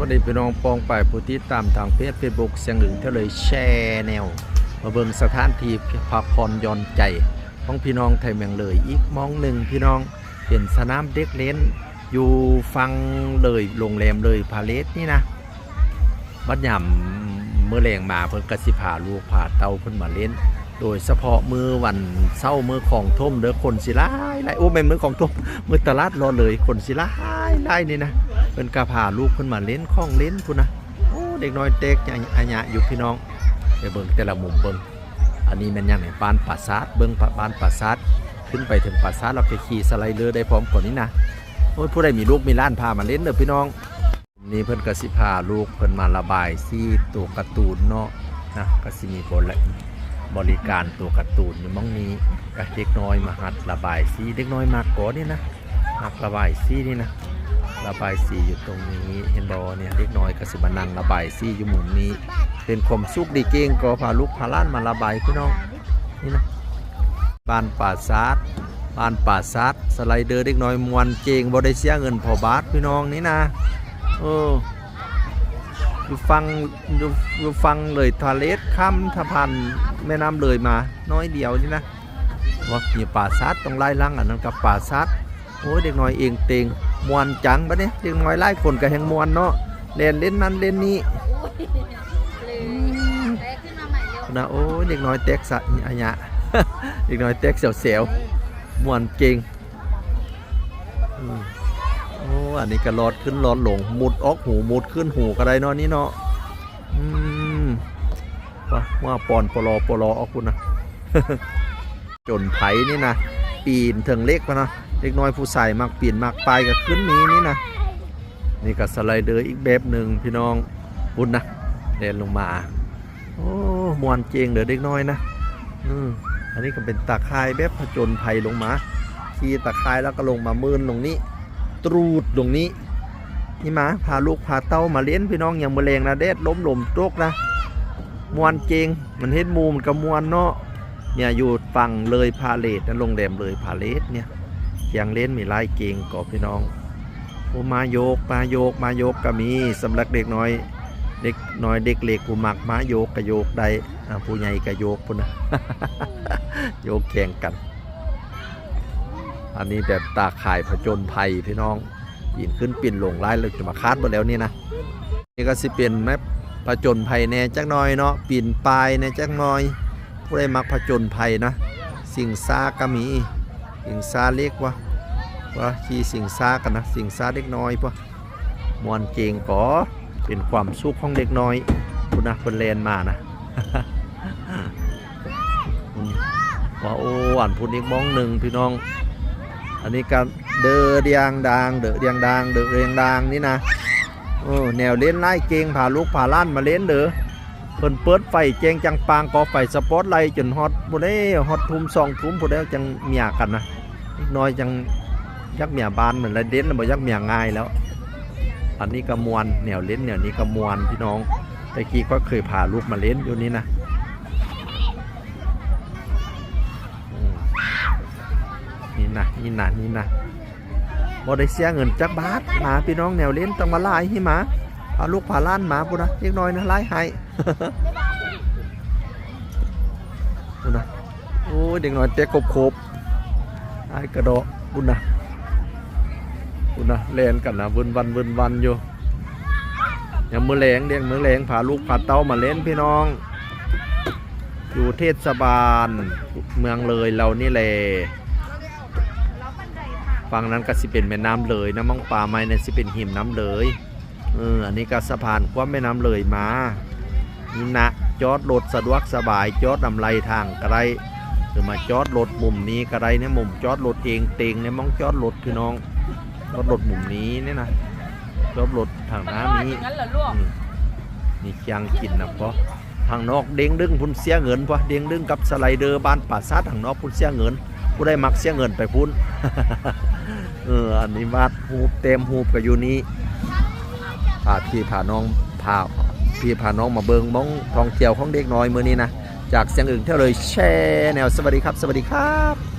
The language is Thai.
วัสดีพี่น้องปองป่ายผู้ที่ตามทางเพจเฟซบุ๊กเสียงหนึ่งเท่าเลยแชร์แนวมาเบิ่งสถานที่พักผ่อนย่อนใจของพี่น้องไทยเมืองเลยอีกมองหนึ่งพี่น้องเป็นสนามเด็กเล่นอยู่ฟังเลยโรงแรมเลยพาเลสนี่นะบัดยำเมื่อแรงมาเพิ่นกระสิพาลูกพาเตาเพิ่นมาเล่น โดยเฉพาะมือวันเศร้ามือของท่มเด้อคนสิหลายหลายโอ้แม่มือของท่มมือตลาดรอเลยคนสิหลายหลายนี่นะ เพิ่นก็พาลูกเพิ่นมาเล่นข้องเล่นพุ่นนะโอ้เด็กน้อยเต็กอัญญะอยู่พี่น้องไปเบิ่งแต่ละมุมเบิ่งอันนี้ม่นยังไงปานปราสาทเบิ่งปานปราสาทขึ้นไปถึงปราสาทเราไปขี่สไลเดอร์ได้พร้อมกว่านี้นะโอ้ยผู้ใดมีลูกมีล้านพามาเล่นเด้อพี่น้องนี่เพิ่นก็สิพาลูกเพิ่นมาระบายสีตัวการ์ตูนเนาะนะก็สิมีบริบริการตัวการ์ตูนอยู่หมองนี้ก็เด็กน้อยมาหัดระบายสีเด็กน้อยมากก่อนี่นะมักระบายสีนี่นะ ระบายสีอยู่ตรงนี้เห็นบอเนี่ยเล็กน้อยก็สิมานั่งระบายสีอยู่หมุมนี้ เป็นความสุขดีเก่งก็พาลูกพาล้านมาระบายพี่น้องนี่นะบ้านป่าซาดบ้านป่าซาดสไลเดอร์เล็กน้อยมวนเจงบ่ได้เสียเงินพอบาทพี่น้องนี่นะเอออยู่ฟังอยู่อยู่ฟังเลยทะเลสข้ามสะพานแม่น้ำเลยมาน้อยเดียวนี่นะว่ามีป่าซาดต้องไล่ลังอันนั้นกับป่าซาดโอ้ยเด็กน้อยเองเตง มวนจังบะเนี่ยเด็กน้อยไล่คนก็แหงมวนเนาะเล่นเล่นนั่นเล่นนี่เลยแตกขึ้นมาใหม่เร็วนะโอ้ยเด็กน้อยเต็กสะอัญญะเด็กน้อยเต็กเสียวเสียวๆมวนเก่งอืมโอ้อันนี้ก็รอดขึ้นรอดลงมุดออกหูมุดขึ้นหูก็ได้เนาะนี่เนาะอืมว่าว่าปอนปลอปลอออกคุณนะจนไผนี่นะปีนเถิงเล็กปะเนาะ เด็กน้อยผู้ใส่มักเปลี่ยนมักไปลายก็ขึ้นนี้นี่นะนี่ก็สไลเดอร์อีกแบบหนึ่งพี่น้องพุ่นนะเดินลงมาโอ้มวนเจงเด้อเด็กน้อยนะอืมอันนี้ก็เป็นตาคายแบบผจญภัยลงมาขี่ตาคายแล้วก็ลงมามืนลงนี้ ตรูดลงนี้นี่มาพาลูกพาเต้ามาเลี้ยนพี่น้องอย่างมะเร็งนะเด็ดล้มลมโตกนะมวนเจงมันเฮ็ดมูมันก็มวนเนาะเนี่ยอยู่ฝั่งเลยพาเลทนะโรงแรมเลยพาเลทเนี่ย เคียงเล่นมีไล่เก่งก็พี่น้องโอ้มาโยกมาโยกมาโยกก็มีสำหรับเด็กน้อย เด็กน้อยเด็กเล็กกูมักมาโยกกะโยกได้ผู้ใหญ่กะโยกพุ่นนะโยกแข่งกัน อันนี้แบบตาข่ายผจญภัยพี่น้องปีนขึ้นปีนลงไล่เลยจะมาคาดหมดแล้วนี่นะนี่ก็สิเป็นแมปผจญภัยแน่จักน่อยเนาะปีนปลายแน่จักน่อย ผู้ใดมักผจญภัยนะ สิ่งซาก็มี สิงซาเล็กวะว่าขี่สิงซากันนะสิงซาเล็กน้อยปะมวนเจงก่อเป็นความสุขของเด็กน้อยคุณนะเป็นแลนมานะว่าโอ้อันพูดอีกมองหนึ่งพี่น้อง อันนี้การเดอเดียงดางเดอเดียงดางเดอเดียงดางนี่นะโอ้แนวเล่นไล่เกงพาลูกพาล้านมาเล่นเด้อ เพิ่นเปิดไฟเจงจังปางก่อไฟสปอตไลท์จนฮอตบ่ได้ฮอตทุ่มสองทุ่มบ่ได้จังเมียกันนะน้อยจังยักเมียบานเหมือนไรเด่นแล้วบ่ยักเมียง่ายแล้ว อันนี้ก็มวนแนวเล่นแนวนี้ก็มวนพี่น้องตะกี้ก็เคยพาลูกมาเล่นอยู่นี่นะนี่นะนี่นะนี่นะบ่ได้เสียเงินจักบาทมาพี่น้องแนวเล่นต้องมาไล่ให้มา พาลูกพาล้านหมาปุ่นนะเล็กน้อยนะไล่ให้ปุ่นนะโอ้ยเด็กน้อยเตะกบครบไอ้กระโดดปุ่นนะคุนะเล่นกันนะวนวันวนวันอยู่อย่างมือแรงเลี้ยงมือแรงพาลูกพาเต้ามาเล่นพี่น้อง อยู่เทศบาลเมืองเลยเรานี่แหละแล้วบันไดค่ะฝั่งนั้นก็สิเป็นแม่น้ำเลยนะมองป่าไม้นั่นสิเป็นหิมน้ำเลย เอออันนี้ก็สะพานคว้าแม่น้ำเลยมานี่นะจอดรถสะดวกสบายจอดนำไรทางก็ได้หรือมาจอดรถมุมนี้ก็ได้เนี่ยมุมจอดรถเองเตงเนี่ยมองจอดรถพี่น้องรถรถมุมนี้เนี่ยนะรถรถทางน้ำนี้งั้นเหรอลูกอืมนี่เคียงกินนะเพราะทางนอกเด้งดึงพุ่นเสียเงินเพราะเด้งดึงกับสไลเดอร์บ้านป่าซาทางนอกพุ่นเสียเงินผู้ได้มักเสียเงินไปพุ่นเอออันนี้วาดหูปเต็มหูปกับอยู่นี้ พาพี่พาน้องพาพี่พาน้องมาเบิงมองทองเที่ยวของเด็กน้อยมือนี้นะ จากเสียงอื่นเท่าเลยแชร์แนวสวัสดีครับ สวัสดีครับ